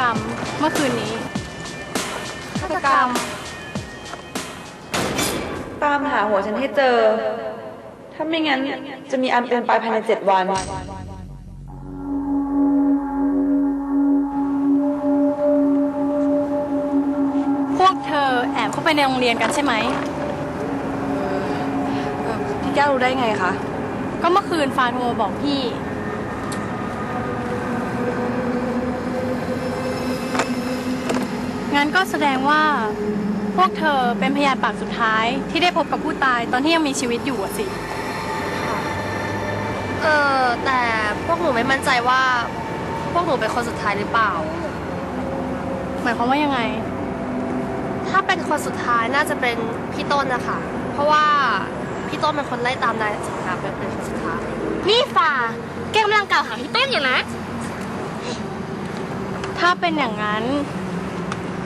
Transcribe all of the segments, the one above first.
รรมเมื่อคืนนี้ฆาตกรรม ตามหาหัวฉันให้เจอ ถ้าไม่งั้นจะมีอันเป็นไปภายในเจ็ดวัน พวกเธอแอบเข้าไปในโรงเรียนกันใช่ไหม พี่แก้วรู้ได้ไงคะ ก็เมื่อคืนฟาโทรมาบอกพี่ งั้นก็แสดงว่า พวกเธอเป็นพยานปากสุดท้ายที่ได้พบกับผู้ตายตอนที่ยังมีชีวิตอยู่อะสิ เออแต่พวกหนูไม่มั่นใจว่า พวกหนูเป็นคนสุดท้ายหรือเปล่า หมายความว่ายังไง ถ้าเป็นคนสุดท้ายน่าจะเป็นพี่ต้นนะคะเพราะว่าพี่ต้นเป็นคนไล่ตามนายสิงหาไปเป็นคนสุดท้าย นี่ฝ่าแกกำลังกล่าวหาพี่ต้นอยู่นะ ถ้าเป็นอย่างนั้น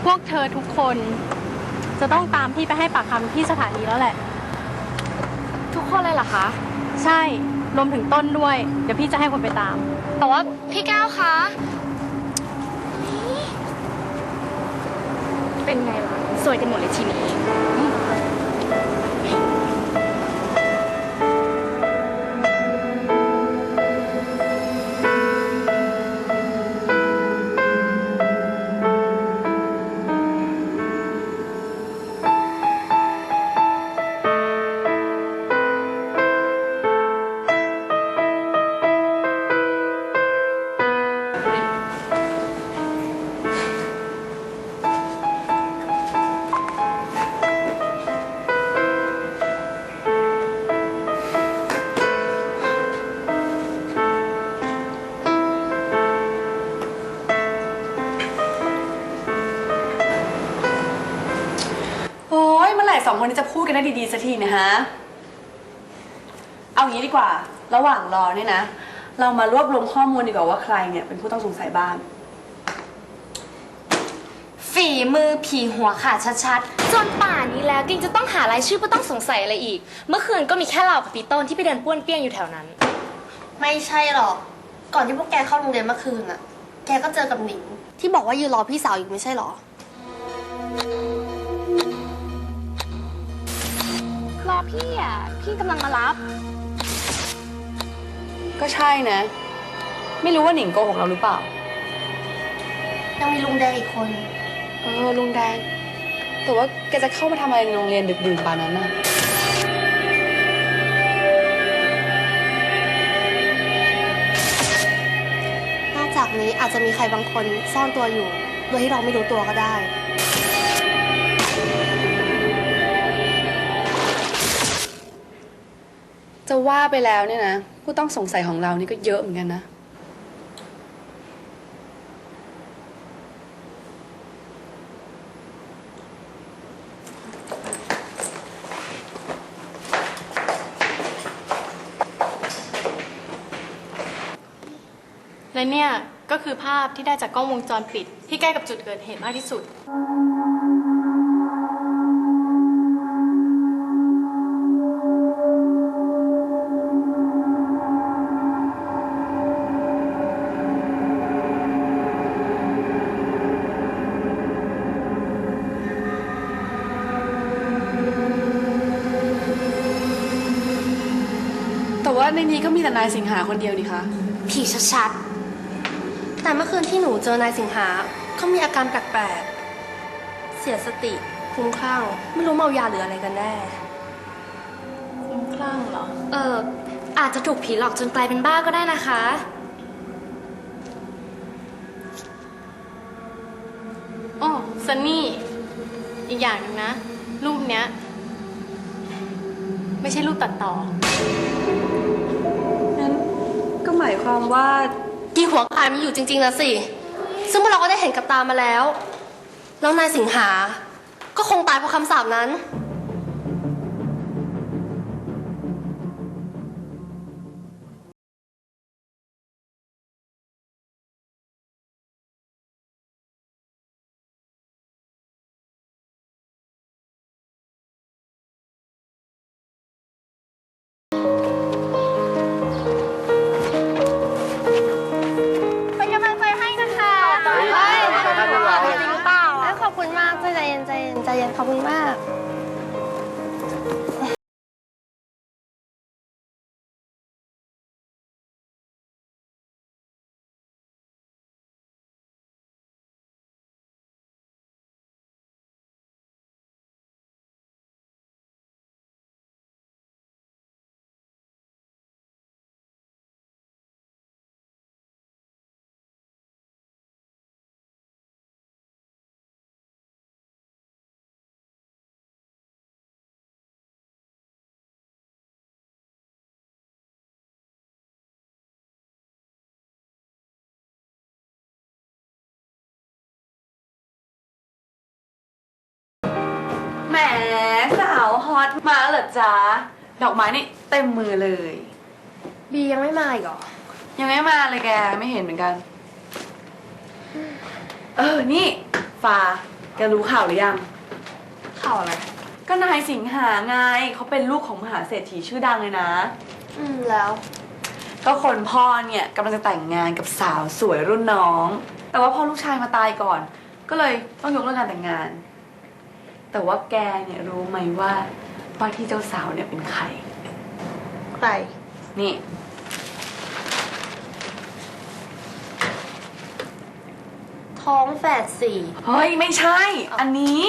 พวกเธอทุกคน จะต้องตามพี่ไปให้ปากคำที่สถานีแล้วแหละ ทุกคนเลยเหรอคะ ใช่รวมถึงต้นด้วย เดี๋ยวพี่จะให้คนไปตาม แต่ว่าพี่แก้วคะเป็นไงล่ะสวยกันหมดเลยทีนี้ ร่สองคนนี้จะพูดกันได้ดีๆสักทีเนะฮะ เอางี้ดีกว่า ระหว่างรอเนี่ยนะ เรามารวบรวมข้อมูลดีกว่าว่าใครเนี่ยเป็นผู้ต้องสงสัยบ้าง ฝีมือผีหัวขาดชัดๆ จนป่านนี้แล้วกิงจะต้องหารายชื่อผู้ต้องสงสัยอะไรอีก เมื่อคืนก็มีแค่เรากับพี่ต้นที่ไปเดินป้วนเปี้ยนอยู่แถวนั้น ไม่ใช่หรอก ก่อนที่พวกแกเข้าโรงเรียนเมื่อคืนอะแกก็เจอกับหนิงที่บอกว่ายืนรอพี่สาวอยู่ไม่ใช่หรอ รอพี่อะ พี่กำลังมารับ ก็ใช่นะ ไม่รู้ว่าหนิงโกหกเราหรือเปล่า ยังมีลุงแดงอีกคน เออลุงแดง แต่ว่าแกจะเข้ามาทำอะไรในโรงเรียนดึกดื่นป่านนั้นน่ะ นอกจากนี้อาจจะมีใครบางคนซ่อนตัวอยู่ โดยที่เราไม่รู้ตัวก็ได้ ว่าไปแล้วเนี่ยนะ ผู้ต้องสงสัยของเรานี่ก็เยอะเหมือนกันนะ และเนี่ย ก็คือภาพที่ได้จากกล้องวงจรปิด ที่ใกล้กับจุดเกิดเหตุมากที่สุด ในนี้ก็มีแต่นายสิงหาคนเดียวนี่คะ ผีชัดแต่เมื่อคืนที่หนูเจอนายสิงหาเขามีอาการแปลกๆ เสียสติคลุ้มคลั่งไม่รู้เมายาหรืออะไรกันแน่คุ้มคลั่งเหรอๆเออ อาจจะถูกผีหลอกจนกลายเป็นบ้าก็ได้นะคะ โอ้ซันนี่ อีกอย่างหนึ่งนะ รูปเนี้ย ไม่ใช่รูปตัดต่องั้นก็ห มายความว่ากีหัวกายมีอยู่จริงๆนะสิ ซึ่งพวกเราก็ได้เห็นกับตามาแล้ว แล้วนายสิงหา ก็คงตายเพราะคำสาปนั้น เหรอจ๊ะ ดอกไม้นี่เต็มมือเลย บียังไม่มาอีกเหรอ ยังไม่มาเลยแก ไม่เห็นเหมือนกัน เออ นี่ฟ้าแกรู้ข่าวหรือยัง ข่าวอะไร ก็นายสิงหาไงเขาเป็นลูกของมหาเศรษฐีชื่อดังเลยนะ อืมแล้ว ก็คนพ่อเนี่ยกำลังจะแต่งงานกับสาวสวยรุ่นน้อง แต่ว่าพ่อลูกชายมาตายก่อน ก็เลยต้องยกเลิกงานแต่งงาน แต่ว่าแกเนี่ยรู้ไหมว่า ว่าที่เจ้าสาวเนี่ยเป็นใคร ใคร นี่ ท้องแฝดสี่ เฮ้ย ไม่ใช่ อันนี้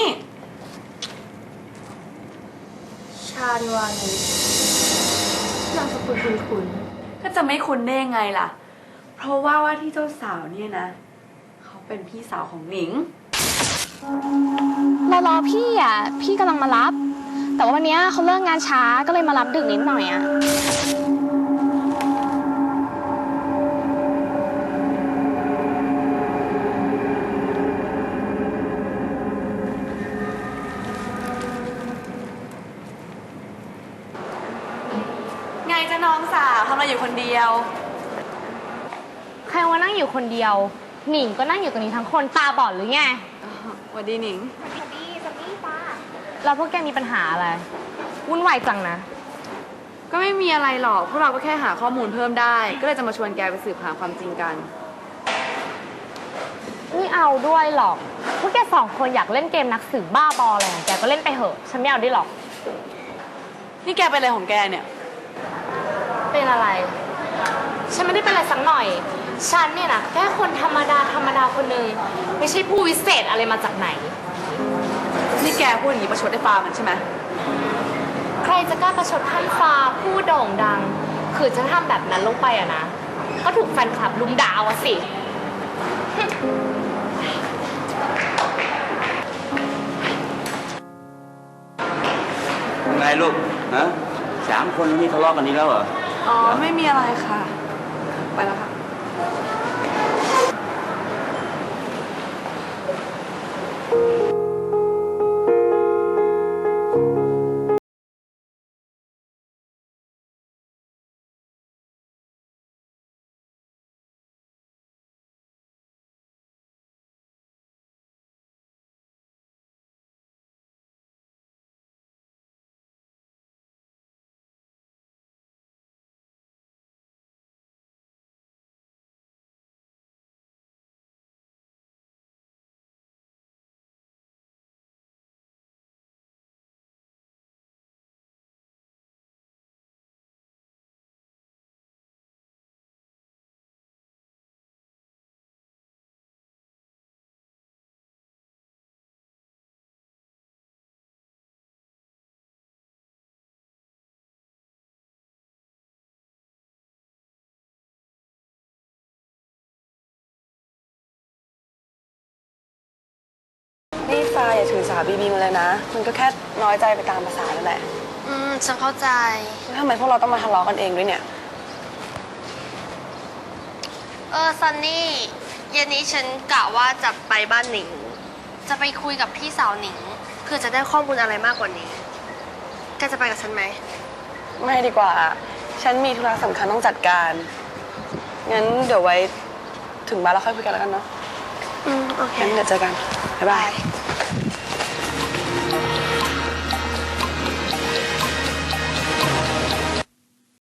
ชาญวานิชนามสกุลคุณคุณ ก็จะไม่คุ้นได้ยังไงล่ะ เพราะว่าว่าที่เจ้าสาวเนี่ยนะ เขาเป็นพี่สาวของหนิง รอรอพี่อะ พี่กำลังมารับ แต่ว่าวันเนี้ยเขาเลิกงานช้าก็เลยมารับดึกนิดหน่อยอะไงจะน้องสาวทำอะไรอยู่คนเดียว ใครว่านั่งอยู่คนเดียว หนิงก็นั่งอยู่ตรงนี้ทั้งคนตาบอดหรือไง สวัสดีหนิง แล้วพวกแกมีปัญหาอะไร วุ่นวายจังนะ ก็ไม่มีอะไรหรอก พวกเราก็แค่หาข้อมูลเพิ่มได้ ก็เลยจะมาชวนแกไปสืบหาความจริงกัน ไม่เอาด้วยหรอก พวกแกสองคนอยากเล่นเกมนักสืบบ้าบออะไรของแกก็เล่นไปเถอะ ฉันไม่เอาด้วยหรอก นี่แกเป็นอะไรของแกเนี่ย เป็นอะไร ฉันไม่ได้เป็นอะไรสักหน่อย ฉันเนี่ยนะแค่คนธรรมดาธรรมดาคนหนึ่งไม่ใช่ผู้วิเศษอะไรมาจากไหน นี่แกพูดอย่างนี้ประชดไอ้ฟ้ามันใช่ไหมใครจะกล้าประชดท่านฟ้าผู้โด่งดัง คือจะทำแบบนั้นลงไปอะนะ ก็ถูกแฟนคลับลุมด่าเอาอะสิ ไงลูกฮะสามคนแล้วนี่ทะเลาะกันนี้แล้วเหรอ อ๋อ ไม่มีอะไรค่ะ ไปแล้วค่ะ ถือสาบีบีมาเลยนะ มันก็แค่น้อยใจไปตามภาษาแล้วแหละอืมฉันเข้าใจ แล้วทำไมพวกเราต้องมาทะเลาะกันเองด้วยเนี่ย เออซันนี่เย็นนี้ฉันกะว่าจะไปบ้านหนิง จะไปคุยกับพี่สาวหนิงเพื่อจะได้ข้อมูลอะไรมากกว่านี้แกจะไปกับฉันไหม ไม่ดีกว่า ฉันมีธุระสำคัญต้องจัดการ งั้นเดี๋ยวไว้ถึงบ้านเราค่อยคุยกันแล้วกันเนาะอืม โอเคงั้นเดี๋ยวเจอกัน บ๊ายบาย